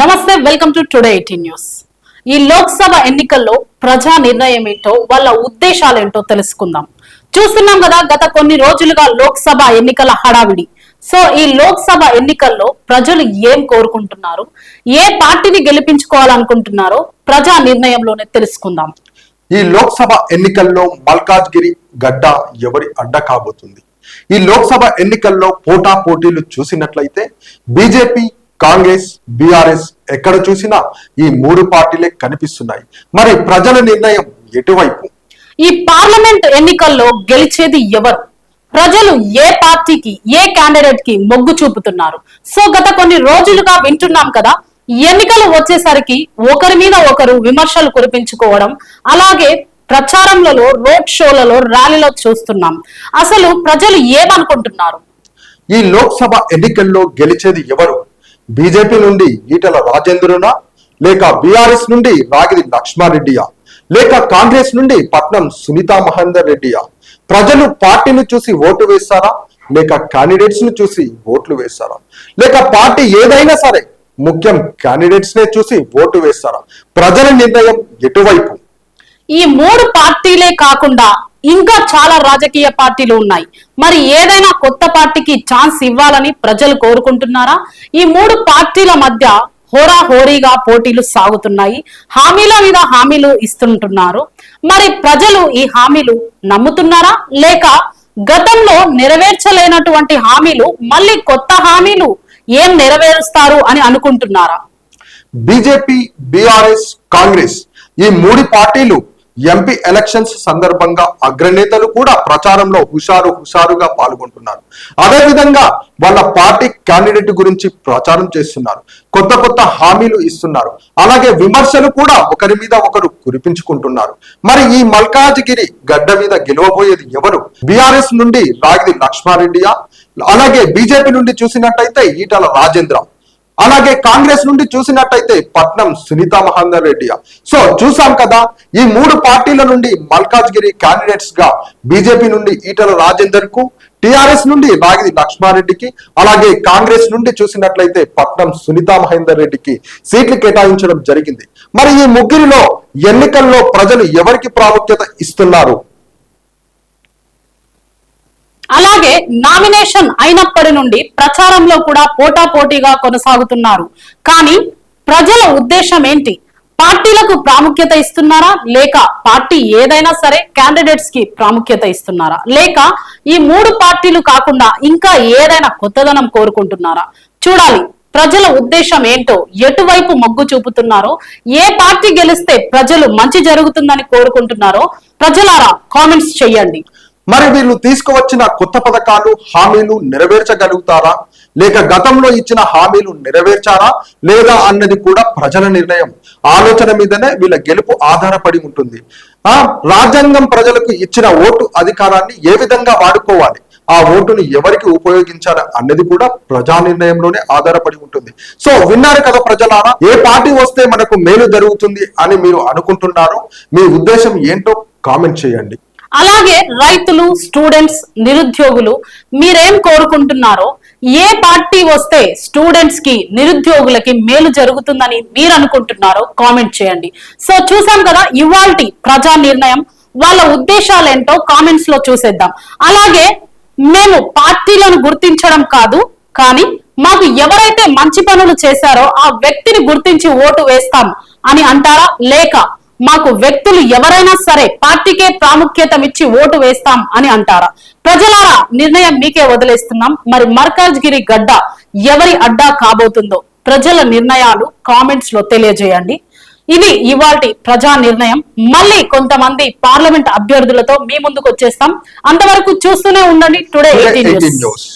నమస్తే welcome to today eighteen news. ఈ లోక్సభ ఎన్నికల్లో ప్రజా నిర్ణయం ఏంటో వాళ్ళ ఉద్దేశాలు ఏంటో తెలుసుకుందాం. చూస్తున్నాం కదా గత కొన్ని రోజులుగా లోక్సభ ఎన్నికల హడావిడి. సో ఈ లోక్సభ ఎన్నికల్లో ప్రజలు ఏం కోరుకుంటున్నారు? ఏ పార్టీని గెలిపించుకోవాలనుకుంటున్నారో ప్రజా నిర్ణయంలోనే తెలుసుకుందాం. ఈ లోక్సభ ఎన్నికల్లో మల్కాజ్గిరి గడ్డ ఎవరి అడ్డ కాబోతుంది? ఈ లోక్సభ ఎన్నికల్లో పోటా పోటీలు చూసినట్లయితే బీజేపీ కాంగ్రెస్ బీఆర్ఎస్ ఎక్కడ చూసినా ఈ మూడు పార్టీలే కనిపిస్తున్నాయి. మరి ప్రజల నిర్ణయం ఎటువైపు? ఈ పార్లమెంట్ ఎన్నికల్లో గెలిచేది ఎవరు? ప్రజలు ఏ పార్టీకి ఏ క్యాండిడేట్కి మొగ్గు చూపుతున్నారు? సో గత కొన్ని రోజులుగా వింటున్నాం కదా ఎన్నికలు వచ్చేసరికి ఒకరి మీద ఒకరు విమర్శలు కురిపించుకోవడం అలాగే ప్రచారంలలో రోడ్ షోలలో ర్యాలీలో చూస్తున్నాం. అసలు ప్రజలు ఏమనుకుంటున్నారు? ఈ లోక్సభ ఎన్నికల్లో గెలిచేది ఎవరు? బీజేపీ నుండి ఈటల రాజేంద్రునా? లేక బీఆర్ఎస్ నుండి రాగిడి లక్ష్మారెడ్డియా? లేక కాంగ్రెస్ నుండి పట్నం సునీతా మహేందర్ రెడ్డియా? ప్రజలు పార్టీని చూసి ఓటు వేస్తారా? లేక క్యాండిడేట్స్ను చూసి ఓట్లు వేస్తారా? లేక పార్టీ ఏదైనా సరే ముఖ్యం క్యాండిడేట్స్ నే చూసి ఓటు వేస్తారా? ప్రజల నిర్ణయం ఎటువైపు? ఈ మూడు పార్టీలే కాకుండా ఇంకా చాలా రాజకీయ పార్టీలు ఉన్నాయి. మరి ఏదైనా కొత్త పార్టీకి ఛాన్స్ ఇవ్వాలని ప్రజలు కోరుకుంటున్నారా? ఈ మూడు పార్టీల మధ్య హోరాహోరీగా పోటీలు సాగుతున్నాయి. హామీల మీద హామీలు ఇస్తుంటున్నారు. మరి ప్రజలు ఈ హామీలు నమ్ముతున్నారా? లేక గతంలో నెరవేర్చలేనటువంటి హామీలు మళ్ళీ కొత్త హామీలు ఏం నెరవేరుస్తారు అని అనుకుంటున్నారా? బీజేపీ బీఆర్ఎస్ కాంగ్రెస్ ఈ మూడు పార్టీలు ఎంపీ ఎలక్షన్స్ సందర్భంగా అగ్రనేతలు కూడా ప్రచారంలో హుషారు హుషారుగా పాల్గొంటున్నారు. అదేవిధంగా వాళ్ళ పార్టీ క్యాండిడేట్ గురించి ప్రచారం చేస్తున్నారు. కొత్త కొత్త హామీలు ఇస్తున్నారు. అలాగే విమర్శలు కూడా ఒకరి మీద ఒకరు కురిపించుకుంటున్నారు. మరి ఈ మల్కాజ్గిరి గడ్డ మీద గెలవబోయేది ఎవరు? బీఆర్ఎస్ నుండి రాగిది లక్ష్మారెడ్డియా? అలాగే బీజేపీ నుండి చూసినట్టయితే ఈటల రాజేంద్ర. అలాగే కాంగ్రెస్ నుండి చూసినట్టయితే పట్నం సునీతా మహేందర్ రెడ్డి. సో చూసాం కదా ఈ మూడు పార్టీల నుండి మల్కాజ్గిరి క్యాండిడేట్స్గా బీజేపీ నుండి ఈటల రాజేందర్కు టిఆర్ఎస్ నుండి రాగిది లక్ష్మారెడ్డికి అలాగే కాంగ్రెస్ నుండి చూసినట్లయితే పట్నం సునీతా మహేందర్ రెడ్డికి సీట్లు కేటాయించడం జరిగింది. మరి ఈ ముగ్గురిలో ఎన్నికల్లో ప్రజలు ఎవరికి ప్రాముఖ్యత ఇస్తున్నారు? అలాగే నామినేషన్ అయినప్పటి నుండి ప్రచారంలో కూడా పోటాపోటీగా కొనసాగుతున్నారు. కానీ ప్రజల ఉద్దేశం ఏంటి? పార్టీలకు ప్రాముఖ్యత ఇస్తున్నారా? లేక పార్టీ ఏదైనా సరే క్యాండిడేట్స్కి ప్రాముఖ్యత ఇస్తున్నారా? లేక ఈ మూడు పార్టీలు కాకుండా ఇంకా ఏదైనా కొత్తదనం కోరుకుంటున్నారా? చూడాలి. ప్రజల ఉద్దేశం ఏంటో ఎటువైపు మొగ్గు చూపుతున్నారో ఏ పార్టీ గెలిస్తే ప్రజలు మంచి జరుగుతుందని కోరుకుంటున్నారో ప్రజలారా కామెంట్స్ చేయండి. మరి వీళ్ళు తీసుకువచ్చిన కొత్త పథకాలు హామీలు నెరవేర్చగలుగుతారా? లేక గతంలో ఇచ్చిన హామీలు నెరవేర్చారా? లేదా అన్నది కూడా ప్రజల నిర్ణయం. ఆలోచన మీదనే వీళ్ళ గెలుపు ఆధారపడి ఉంటుంది. ఆ రాజ్యాంగం ప్రజలకు ఇచ్చిన ఓటు అధికారాన్ని ఏ విధంగా వాడుకోవాలి? ఆ ఓటును ఎవరికి ఉపయోగించాలి అన్నది కూడా ప్రజా నిర్ణయంలోనే ఆధారపడి ఉంటుంది. సో విన్నారు కదా ప్రజలారా ఏ పార్టీ వస్తే మనకు మేలు జరుగుతుంది అని మీరు అనుకుంటున్నారో మీ ఉద్దేశం ఏంటో కామెంట్ చేయండి. అలాగే రైతులు స్టూడెంట్స్ నిరుద్యోగులు మీరేం కోరుకుంటున్నారో ఏ పార్టీ వస్తే స్టూడెంట్స్కి నిరుద్యోగులకి మేలు జరుగుతుందని మీరు అనుకుంటున్నారో కామెంట్ చేయండి. సో చూసాం కదా ఇవాల్టి ప్రజా నిర్ణయం వాళ్ళ ఉద్దేశాలు ఏంటో కామెంట్స్లో చూసేద్దాం. అలాగే మేము పార్టీలను గుర్తించడం కాదు కానీ మాకు ఎవరైతే మంచి పనులు చేశారో ఆ వ్యక్తిని గుర్తించి ఓటు వేస్తాం అని అంటారా? లేక మాకు వ్యక్తులు ఎవరైనా సరే పార్టీకే ప్రాముఖ్యత ఇచ్చి ఓటు వేస్తాం అని అంటారా? ప్రజలారా నిర్ణయం మీకే వదిలేస్తున్నాం. మరి మర్కాజ్గిరి గడ్డ ఎవరి అడ్డా కాబోతుందో ప్రజల నిర్ణయాలు కామెంట్స్లో తెలియజేయండి. ఇది ఇవాటి ప్రజా నిర్ణయం. మళ్ళీ కొంతమంది పార్లమెంట్ అభ్యర్థులతో మీ ముందుకు వచ్చేస్తాం. అంతవరకు చూస్తూనే ఉండండి. Today eighteen news